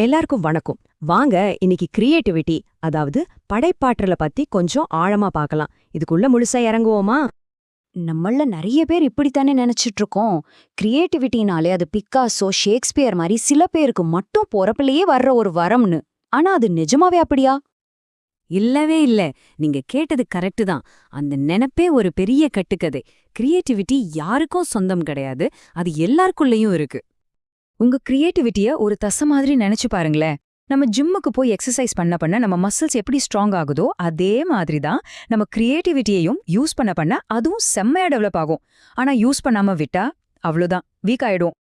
எல்லாருக்கும் வணக்கம். வாங்க இன்னைக்கு கிரியேட்டிவிட்டி அதாவது படைப்பாற்றல பத்தி கொஞ்சம் ஆழமா பார்க்கலாம். இதுக்குள்ள முழுசா இறங்குவோமா? நம்மள நிறைய பேர் இப்படித்தானே நினைச்சிட்டு இருக்கோம் கிரியேட்டிவிட்டினாலே அது பிக்காசோ ஷேக்ஸ்பியர் மாதிரி சில பேருக்கு மட்டும் பொறப்பிலேயே வர்ற ஒரு வரம்னு. ஆனா அது நிஜமாவே அப்படியா? இல்லவே இல்ல. நீங்க கேட்டது கரெக்ட் தான். அந்த நெனப்பே ஒரு பெரிய கட்டுக்கதை. கிரியேட்டிவிட்டி யாருக்கும் சொந்தம் கிடையாது. அது எல்லாருக்குள்ளேயும் இருக்கு. உங்க கிரியேட்டிவிட்டிய ஒரு தச மாதிரி நினைச்சு பாருங்களேன். நம்ம ஜிம்முக்கு போய் எக்ஸசைஸ் பண்ண பண்ண நம்ம மசில்ஸ் எப்படி ஸ்ட்ராங் ஆகுதோ அதே மாதிரி தான் நம்ம கிரியேட்டிவிட்டியையும் யூஸ் பண்ண பண்ண அதுவும் செம்மையா டெவலப் ஆகும். ஆனா யூஸ் பண்ணாம விட்டா அவ்வளோதான் வீக் ஆயிடும்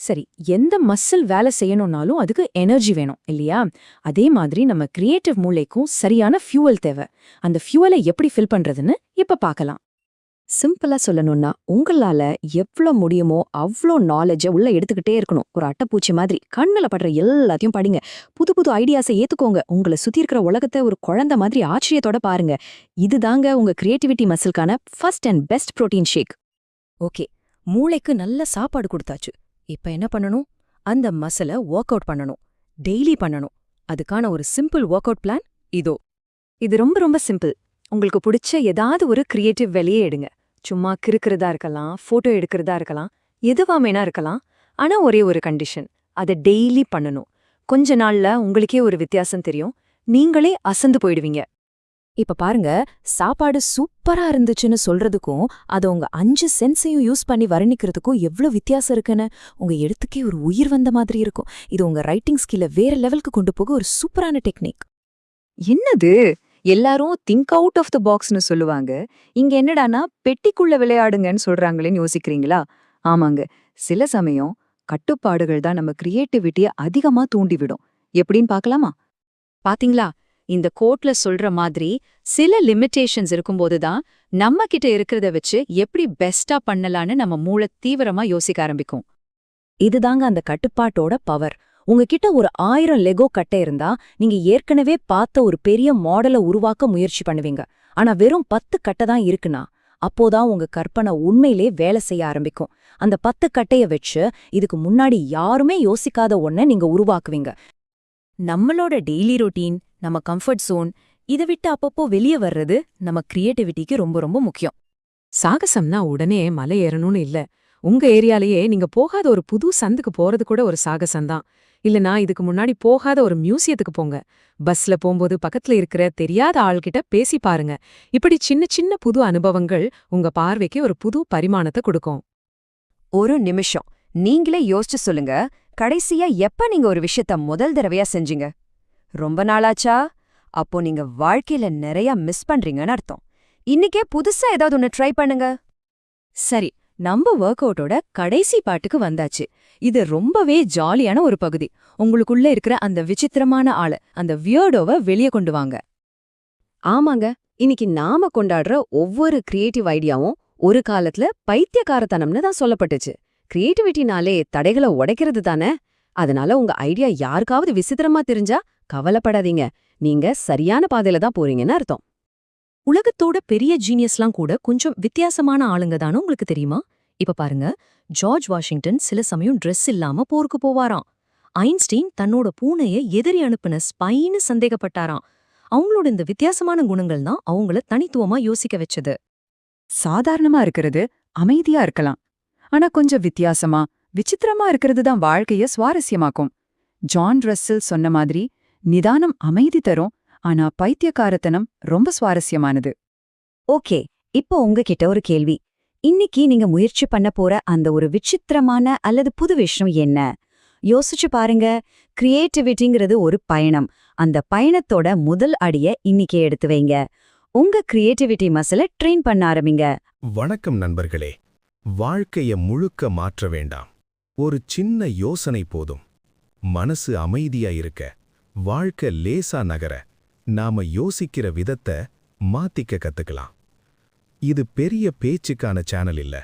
சரி எந்த மசில் வேலை செய்யணும்னாலும் அதுக்கு எனர்ஜி வேணும் இல்லையா? அதே மாதிரி நம்ம கிரியேட்டிவ் மூளைக்கும் சரியான ஃபியூவல் தேவை. அந்த ஃபியூவலை எப்படி ஃபில் பண்றதுன்னு இப்ப பார்க்கலாம். சிம்பிளா சொல்லணும்னா உங்களால எவ்ளோ முடியுமோ அவ்ளோ நாலேஜை உள்ள எடுத்துக்கிட்டே இருக்கணும். ஒரு அட்டைப்பூச்சி மாதிரி கண்ணுல படுற எல்லாத்தையும் படிங்க. புது புது ஐடியாஸை ஏத்துக்கோங்க. உங்களை சுத்தி இருக்கிற உலகத்தை ஒரு குழந்தை மாதிரி ஆச்சரியத்தோட பாருங்க. இதுதாங்க உங்க creativity மசில்கான first and best protein shake okay. மூளைக்கு நல்ல சாப்பாடு கொடுத்தாச்சு. இப்ப என்ன பண்ணணும்? அந்த மசிலை ஒர்க் அவுட் பண்ணணும். டெய்லி பண்ணணும். அதுக்கான ஒரு சிம்பிள் ஒர்க் அவுட் பிளான் இதோ. இது ரொம்ப ரொம்ப சிம்பிள் உங்களுக்கு பிடிச்ச ஏதாவது ஒரு கிரியேட்டிவ் வெளியே எடுங்க. சும்மா கிறுக்கிறதா இருக்கலாம் ஃபோட்டோ எடுக்கிறதா இருக்கலாம் எதுவா இருக்கலாம். ஆனா ஒரே ஒரு கண்டிஷன் அதை டெய்லி பண்ணணும். கொஞ்ச நாள்ல உங்களுக்கே ஒரு வித்தியாசம் தெரியும். நீங்களே அசந்து போயிடுவீங்க. இப்ப பாருங்க சாப்பாடு சூப்பரா இருந்துச்சுன்னு சொல்றதுக்கும் அதை உங்க அஞ்சு சென்ஸையும் யூஸ் பண்ணி வர்ணிக்கிறதுக்கும் எவ்ளோ வித்தியாசம் இருக்குன்னு. உங்க எழுத்துக்கே ஒரு உயிர் வந்த மாதிரி இருக்கும். இது உங்க ரைட்டிங் ஸ்கில்ல வேற லெவலுக்கு கொண்டு போக ஒரு சூப்பரான டெக்னிக் என்னது? எல்லாரும் திங்க் அவுட் ஆஃப் த பாக்ஸ்னு சொல்லுவாங்க. இங்க என்னடானா பெட்டிக்குள்ள விளையாடுங்கன்னு சொல்றாங்களேன்னு யோசிக்கிறீங்களா? ஆமாங்க. சில சமயம் கட்டுப்பாடுகள் தான் நம்ம கிரியேட்டிவிட்டியை அதிகமா தூண்டிவிடும். எப்படின்னு பார்க்கலாமா? பாத்தீங்களா? இந்த கோட்ல சொல்ற மாதிரி சில லிமிட்டேஷன்ஸ் இருக்கும்போது தான் நம்ம கிட்ட இருக்கிறத வச்சு எப்படி பெஸ்டா பண்ணலான்னு நம்ம மூளை தீவிரமா யோசிக்க ஆரம்பிக்கும். இதுதாங்க அந்த கட்டுப்பாட்டோட பவர் உங்ககிட்ட ஒரு ஆயிரம் லெகோ கட்டை இருந்தா நீங்க ஏற்கனவே பார்த்த ஒரு பெரிய மாடலை உருவாக்க முயற்சி பண்ணுவீங்க. ஆனா வெறும் பத்து கட்டை தான் இருக்குன்னா அப்போதான் உங்க கற்பனை உண்மையிலே வேலை செய்ய ஆரம்பிக்கும். அந்த பத்து கட்டைய வச்சு இதுக்கு முன்னாடி யாருமே யோசிக்காத ஒன்ன நீங்க உருவாக்குவீங்க. நம்மளோட டெய்லி ரொட்டீன் நம்ம கம்ஃபர்ட் சோன் இதை விட்டு அப்பப்போ வெளியே வர்றது நம்ம கிரியேட்டிவிட்டிக்கு ரொம்ப ரொம்ப முக்கியம். சாகசம்னா உடனே மலை ஏறணும்னு இல்ல. உங்க ஏரியாலேயே நீங்க போகாத ஒரு புது சந்துக்கு போறது கூட ஒரு சாகசம்தான் இல்லனா இதுக்கு முன்னாடி போகாத ஒரு மியூசியத்துக்கு போங்க. பஸ்ல போகும்போது பக்கத்துல இருக்கிற தெரியாத ஆள்கிட்ட பேசி பாருங்க. இப்படி சின்ன சின்ன புது அனுபவங்கள் உங்க பார்வைக்கு ஒரு புது பரிமாணத்தை கொடுக்கும். ஒரு நிமிஷம். நீங்களே யோசிச்சு சொல்லுங்க. கடைசியா எப்ப நீங்க ஒரு விஷயத்த முதல் தடவையா செஞ்சீங்க? ரொம்ப நாளாச்சா? அப்போ நீங்க வாழ்க்கையில நிறைய மிஸ் பண்றீங்கன்னு அர்த்தம். இன்னைக்கே புதுசா ஏதாவது ஒன்னு ட்ரை பண்ணுங்க. சரி. நம்ம ஒர்க் அவுட்டோட கடைசி பாட்டுக்கு வந்தாச்சு. இது ரொம்பவே ஜாலியான ஒரு பகுதி. உங்களுக்குள்ள இருக்கிற அந்த விசித்திரமான ஆளு அந்த வியர்டோவை வெளியே கொண்டு வாங்க. ஆமாங்க. இன்னைக்கு நாம கொண்டாடுற ஒவ்வொரு கிரியேட்டிவ் ஐடியாவும் ஒரு காலத்துல பைத்தியக்காரத்தனம்னு தான் சொல்லப்பட்டுச்சு. கிரியேட்டிவிட்டினாலே தடைகளை உடைக்கிறது தானே? அதனால உங்க ஐடியா யாருக்காவது விசித்திரமா தெரிஞ்சா கவலைப்படாதீங்க. நீங்க சரியான பாதையில தான் போறீங்கன்னு அர்த்தம். உலகத்தோட பெரிய ஜீனியஸ்லாம் கூட கொஞ்சம் வித்தியாசமான ஆளுங்க தானே உங்களுக்கு தெரியுமா? இப்ப பாருங்க ஜார்ஜ் வாஷிங்டன் சில சமயம் ட்ரெஸ் இல்லாம போருக்கு போவாராம். ஐன்ஸ்டீன் தன்னோட பூனைய எதிரி அனுப்பின ஸ்பைன்னு சந்தேகப்பட்டாராம். அவங்களோட இந்த வித்தியாசமான குணங்கள் தான் அவங்கள தனித்துவமா யோசிக்க வச்சது. சாதாரணமா இருக்கிறது அமைதியா இருக்கலாம். ஆனா கொஞ்சம் வித்தியாசமா விசித்திரமா இருக்கிறது தான் வாழ்க்கைய சுவாரஸ்யமாக்கும். ஜான் ரஸ்ஸல் சொன்ன மாதிரி நிதானம் அமைதி தரும் ஆனா பைத்தியக்காரத்தனம் ரொம்ப சுவாரஸ்யமானது. ஓகே இப்போ உங்ககிட்ட ஒரு கேள்வி. இன்னைக்கு நீங்க முயற்சி பண்ண போற அந்த ஒரு விசித்திரமான அல்லது புது விஷயம் என்ன? யோசிச்சு பாருங்க. கிரியேட்டிவிட்டிங்கிறது ஒரு பயணம். அந்த பயணத்தோட முதல் அடிய இன்னைக்கே எடுத்து வைங்க. உங்க கிரியேட்டிவிட்டி மசில ட்ரெயின் பண்ண ஆரம்பிங்க. வணக்கம் நண்பர்களே. வாழ்க்கைய முழுக்க மாற்ற வேண்டாம். ஒரு சின்ன யோசனை போதும். மனசு அமைதியா இருக்க. வாழ்க்கை லேசா நகர. நாம யோசிக்கிற விதத்தை மாத்திக்க கத்துக்கலாம். இது பெரிய பேச்சுக்கான சேனல் இல்ல.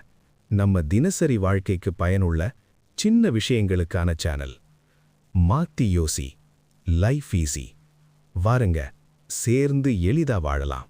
நம்ம தினசரி வாழ்க்கைக்கு பயனுள்ள சின்ன விஷயங்களுக்கான சேனல் மாத்தி யோசி. லைஃப் ஈஸி வாருங்க சேர்ந்து எளிதா வாழலாம்.